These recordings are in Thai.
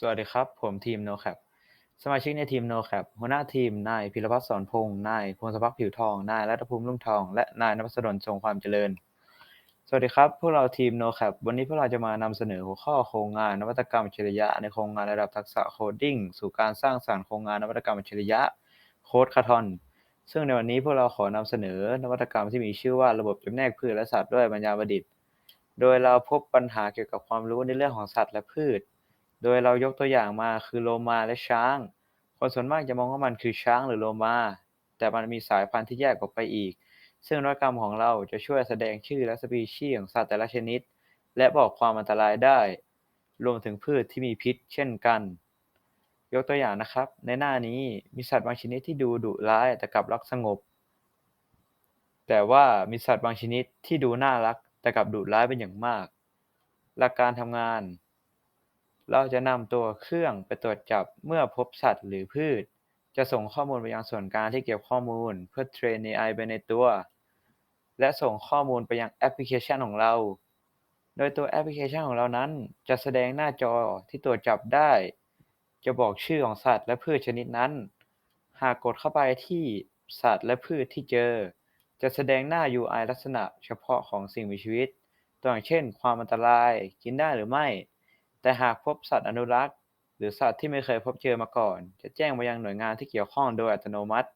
สวัสดีครับ ผมทีม NoCap สมาชิกในทีม NoCap หัวหน้าทีม นายพิรพัฒน์สอนพงษ์นายพงศพักผิวทอง นายรัตภูมิรุ่งทอง และนายนภัสดลทรงความเจริญ สวัสดีครับ พวกเราทีม NoCap วันนี้พวกเราจะมานำเสนอหัวข้อโครงงานนวัตกรรมอัจฉริยะ ในโครงงานระดับทักษะโคดดิ้งสู่การสร้างสรรค์โครงงานนวัตกรรมอัจฉริยะโค้ดคาทอนซึ่งในวันนี้พวกเราขอนำเสนอนวัตกรรมที่มีชื่อว่าระบบจำแนกพืชและสัตว์ด้วยปัญญาประดิษฐ์ โดยเราพบปัญหาเกี่ยวกับความรู้ในเรื่องของสัตว์และพืช โดยเรายกตัวอย่างมาคือโลมาและช้าง คนส่วนมากจะมองว่ามันคือช้างหรือโลมา แต่มันมีสายพันธุ์ที่แยกออกไปอีก ซึ่งนวัตกรรมของเราจะช่วยแสดงชื่อและสปีชีส์ของสัตว์แต่ละชนิด และบอกความอันตรายได้ รวมถึงพืชที่มีพิษ เช่นกัน ยกตัวอย่างนะครับ ในหน้านี้มีสัตว์บางชนิดที่ดูดุร้ายแต่กลับรักสงบ แต่ว่ามีสัตว์บางชนิดที่ดูน่ารักแต่กลับดุร้ายเป็นอย่างมาก หลักการทำงาน เราจะนำตัวเครื่องไปตรวจจับเมื่อพบสัตว์หรือพืช จะส่งข้อมูลไปยังส่วนกลางที่เก็บข้อมูล เพื่อเทรน AI ไปในตัว และส่งข้อมูลไปยังแอปพลิเคชันของเรา โดยตัวแอปพลิเคชันของเรานั้น จะแสดงหน้าจอที่ตรวจจับได้ จะบอกชื่อของสัตว์และพืชชนิดนั้น หากกดเข้าไปที่สัตว์และพืชที่เจอ จะแสดงหน้า UI ลักษณะเฉพาะของสิ่งมีชีวิต ตัวอย่างเช่น ความอันตราย กินได้หรือไม่ แต่หากพบสัตว์อนุรักษ์ หรือสัตว์ที่ไม่เคยพบเจอมาก่อน จะแจ้งไปยังหน่วยงานที่เกี่ยวข้องโดยอัตโนมัติ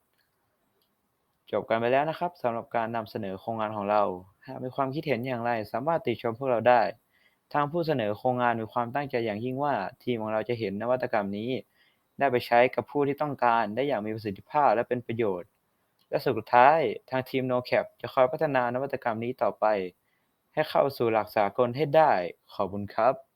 จบกันไปแล้วนะครับสำหรับการนำเสนอโครงงานของเรา หากมีความคิดเห็นอย่างไรสามารถติชมพวกเราได้ ทางผู้เสนอโครงงานมีความตั้งใจอย่างยิ่งว่า ทีมของเราจะเห็นนวัตกรรมนี้ ได้ไปใช้กับผู้ที่ต้องการได้อย่างมีประสิทธิภาพและเป็นประโยชน์ และสุดท้ายทางทีม NoCap จะคอยพัฒนานวัตกรรมนี้ต่อไป ให้เข้าสู่หลักสากลให้ได้ ขอบคุณครับ